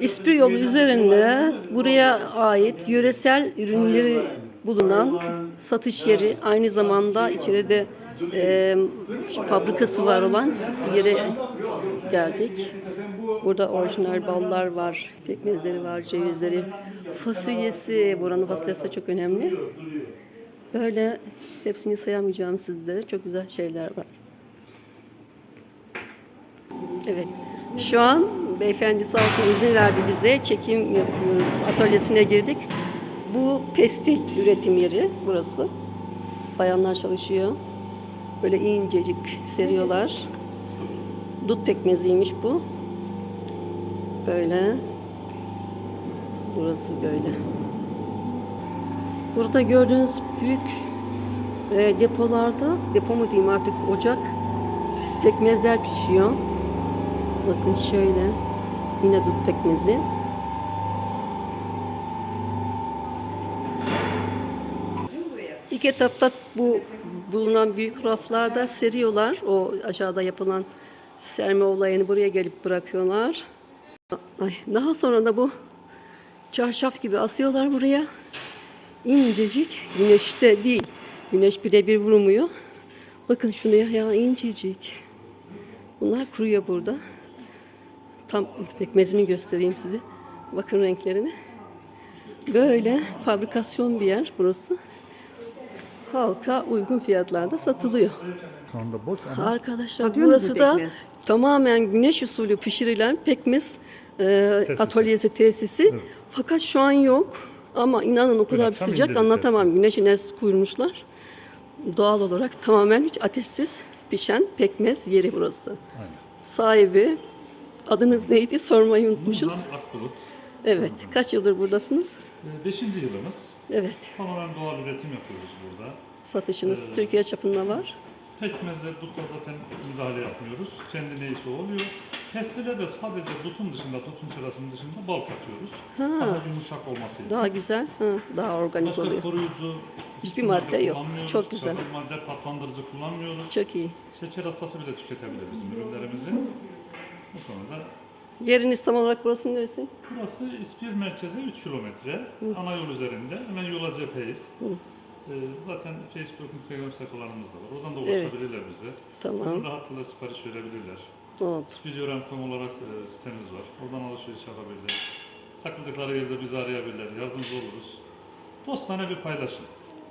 İspir yolu üzerinde buraya ait yöresel ürünleri bulunan satış yeri. Aynı zamanda içeride e, fabrikası var olan yere geldik. Burada orijinal ballar var, pekmezleri var, cevizleri, fasulyesi. Buranın fasulyesi de çok önemli. Böyle hepsini sayamayacağım sizlere. Çok güzel şeyler var. Evet. Şu an beyefendi sağ olsun izin verdi bize. Çekim yapıyoruz. Atölyesine girdik. Bu pestil üretim yeri burası. Bayanlar çalışıyor. Böyle incecik seriyorlar. Dut pekmeziymiş bu. Böyle. Burası böyle. Burada gördüğünüz büyük e, depolarda, depo mu diyeyim artık ocak, pekmezler pişiyor. Bakın şöyle. Yine dut pekmezi. İlk etapta bu bulunan büyük raflarda seriyorlar. O aşağıda yapılan serme olayını buraya gelip bırakıyorlar. Ay, daha sonra da bu çarşaf gibi asıyorlar buraya. İncecik. Güneşte değil. Güneş birebir vurmuyor. Bakın şuraya ya incecik. Bunlar kuruyor burada. Tam pekmezini göstereyim size. Bakın renklerine. Böyle fabrikasyon bir yer burası. Halka uygun fiyatlarda satılıyor. Şu anda boş ama Arkadaşlar Satıyor burası musun da pekmez? tamamen güneş usulü pişirilen pekmez e, atölyesi, tesisi. Fakat şu an yok. Ama inanın o kadar bir sıcak indirdi anlatamam. Güneş enerjisi kurmuşlar. Doğal olarak tamamen hiç ateşsiz pişen pekmez yeri burası. Sahibi adınız neydi sormayı unutmuşuz. Burhan Akbulut. Evet. Kaç yıldır buradasınız? Ee, Beşinci yılımız. Evet. Tamamen doğal üretim yapıyoruz burada. Satışınız Türkiye çapında var. Pekmezle dutta zaten müdahale yapmıyoruz. Kendi neyse oluyor. Pestile de sadece dutun dışında, dutun çırasının dışında bal katıyoruz. Daha yumuşak olması için. Daha güzel, ha, daha organik Başka oluyor. koruyucu Hiçbir madde yok. kullanmıyoruz. Çok güzel. Çabuk madde tatlandırıcı kullanmıyoruz. Çok iyi. Şeker hastası bile tüketebilir bizim ürünlerimizi. Bu konuda Yeriniz tam olarak burası neresi? Burası İspir merkeze 3 kilometre. Ana yol üzerinde. Hemen yola cepheyiz. Ee, zaten Facebook, Instagram sayfalarımız da var. Oradan da Evet. ulaşabilirler bize. Tamam. Rahatlıkla sipariş verebilirler. Oldu. Spidiorem.com olarak e, sitemiz var. Oradan alışveriş yapabilirler. Takıldıkları yerde bizi arayabilirler. Yardımcı oluruz. Dostane bir paylaşım.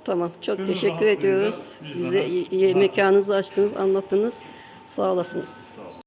Tamam. Çok Gönül teşekkür rahatlığıyla ediyoruz. Bize de iyi, iyi rahat- mekanınızı açtınız, anlattınız. Sağ olasınız. Sağ olun.